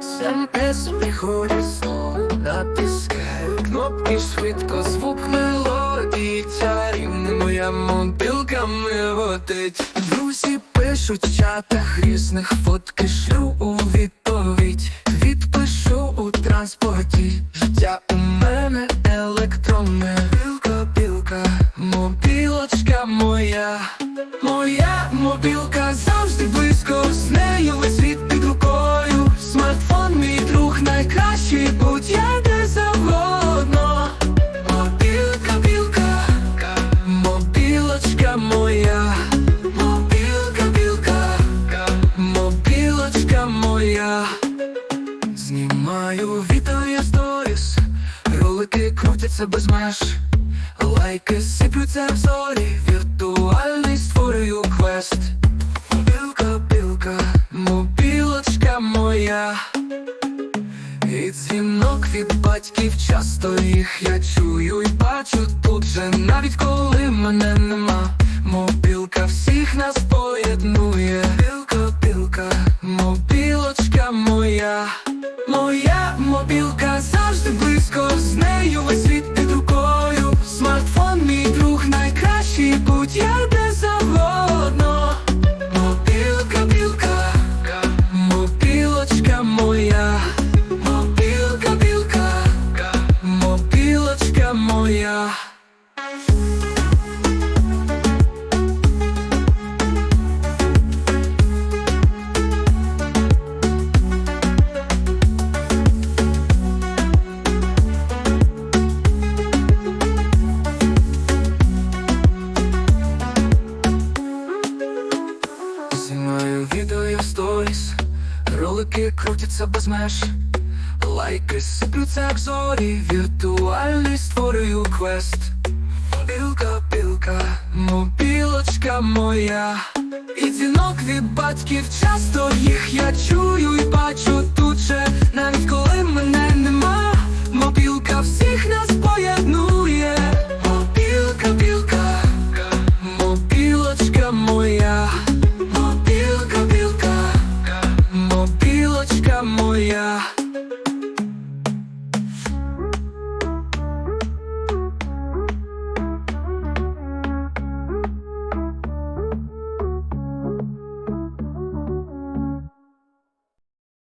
СМС приходить знову натискаю. Кнопки швидко, звук мелодії чарівний моя мобілка мивотить Друзі пишуть в чатах різних фотки. Шлю у відповідь. Відпишу у транспорті. Життя у ролики крутяться без меж, лайки сиплються в зорі, віртуальний створюю квест. Білка, білка, мобілочка моя. І дзвінок від батьків часто їх я чую і бачу тут же, навіть коли мене нема. Мобілка всіх нас поєднує. Білка, білка, мобілочка моя. Моя мобілка з нею весь відео в сторіс, ролики крутяться без меж, лайки сиплються як зорі, віртуальний створюю квест. Білка, білка, мобілочка моя. І дзвінок від батьків часто їх я чую і бачу тут же, навіть коли